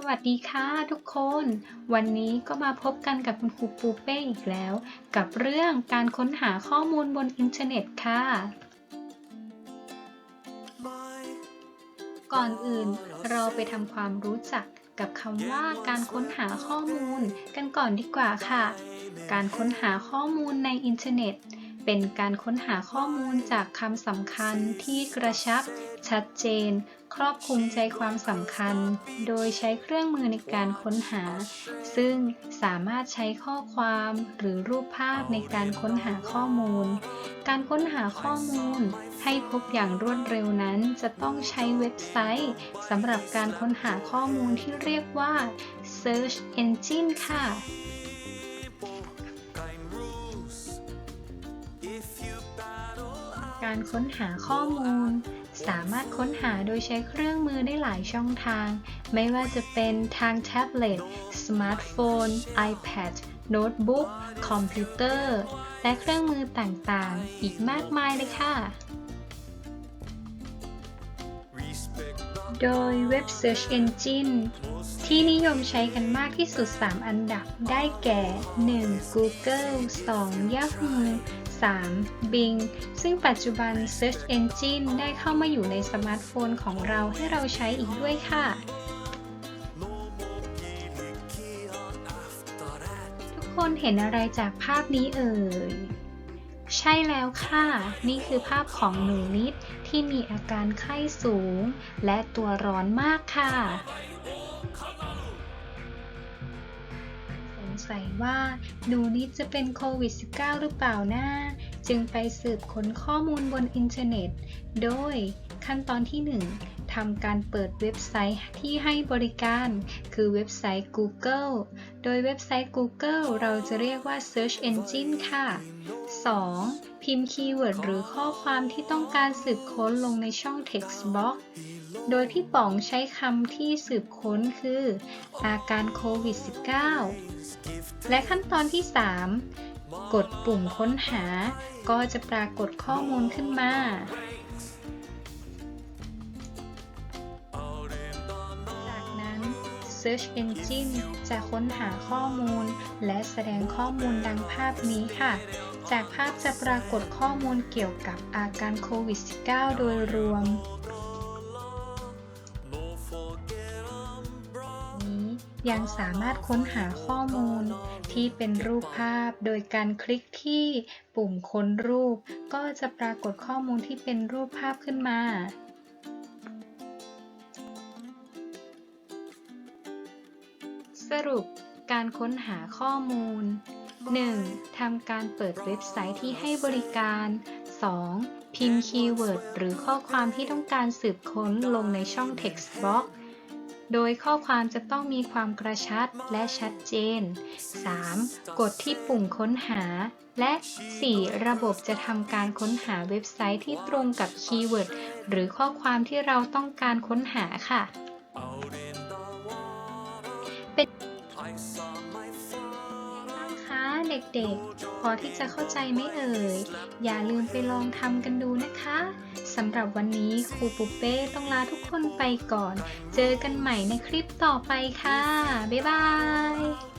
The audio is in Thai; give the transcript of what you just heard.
สวัสดีค่ะทุกคน วันนี้ก็มาพบกันกับคุณครูปูเป้อีกแล้ว กับเรื่องการค้นหาข้อมูลบนอินเทอร์เน็ตค่ะ ก่อนอื่นเราไปทำความรู้จักกับคำว่าการค้นหาข้อมูลกันก่อนดีกว่าค่ะ การค้นหาข้อมูลในอินเทอร์เน็ต เป็นการค้นหาข้อมูลจากคำสำคัญที่กระชับ ชัดเจน รอบคลุมใจความสำคัญ โดยใช้เครื่องมือในการค้นหา ซึ่งสามารถใช้ข้อความหรือรูปภาพในการค้นหาข้อมูล การค้นหาข้อมูลให้พบอย่างรวดเร็วนั้นจะต้องใช้เว็บไซต์สำหรับการค้นหาข้อมูลที่เรียกว่า Search Engine ค่ะ การค้นหาข้อมูล สามารถค้นหาโดยใช้เครื่องมือได้หลายช่องทาง ไม่ว่าจะเป็นทางแท็บเล็ต สมาร์ทโฟน iPad โน้ตบุ๊ก คอมพิวเตอร์ และเครื่องมือต่างๆ อีกมากมายเลยค่ะ โดยเว็บ Search Engine ที่นิยมใช้กันมากที่สุด 3 อันดับได้แก่ 1. Google 2. Yahoo 3. Bing ซึ่งปัจจุบัน Search Engine ได้เข้ามาอยู่ในสมาร์ทโฟนของเราให้เราใช้อีกด้วยค่ะ ทุกคนเห็นอะไรจากภาพนี้เอ่ย ใช่แล้วค่ะ นี่คือภาพของหนูนิดที่มีอาการไข้สูง และตัวร้อนมากค่ะ สงสัยว่าหนูนิดจะเป็นโควิด -19 หรือเปล่านะ จึงไปสืบค้นข้อมูลบนอินเทอร์เน็ต โดยขั้นตอนที่ 1 ทำการเปิดเว็บไซต์ที่ให้บริการ คือเว็บไซต์ Google โดยเว็บไซต์ Google เราจะเรียกว่า Search Engine ค่ะ 2. พิมพ์คีย์เวิร์ดหรือข้อความที่ต้องการสืบค้นลงในช่อง text box โดยพี่ป๋องใช้คำที่สืบค้นคือ อาการโควิด -19 และขั้นตอนที่ 3 กดปุ่มค้นหา ก็จะปรากฏข้อมูลขึ้นมา Search Engine จะค้นหาข้อมูล และแสดงข้อมูลดังภาพนี้ค่ะ จากภาพจะปรากฏข้อมูลเกี่ยวกับอาการโควิด -19 โดยรวมนี้ยังสามารถค้นหาข้อมูลที่เป็นรูปภาพ โดยการคลิกที่ปุ่มค้นรูป ก็จะปรากฏข้อมูลที่เป็นรูปภาพขึ้นมา สรุปการค้นหาข้อมูล 1. ทำการเปิดเว็บไซต์ที่ให้บริการ 2. พิมพ์คีย์เวิร์ดหรือข้อความที่ต้องการสืบค้นลงในช่อง text box โดยข้อความจะต้องมีความกระชัดและชัดเจน 3. กดที่ปุ่มค้นหา และ 4. ระบบจะทำการค้นหาเว็บไซต์ที่ตรงกับคีย์เวิร์ดหรือข้อความที่เราต้องการค้นหาค่ะ เป็นคะเด็กๆ พอที่จะเข้าใจไหมเอ่ย อย่าลืมไปลองทำกันดูนะคะ สำหรับวันนี้ครูปุเป้ต้องลาทุกคนไปก่อน เจอกันใหม่ในคลิปต่อไปค่ะ บ๊ายบาย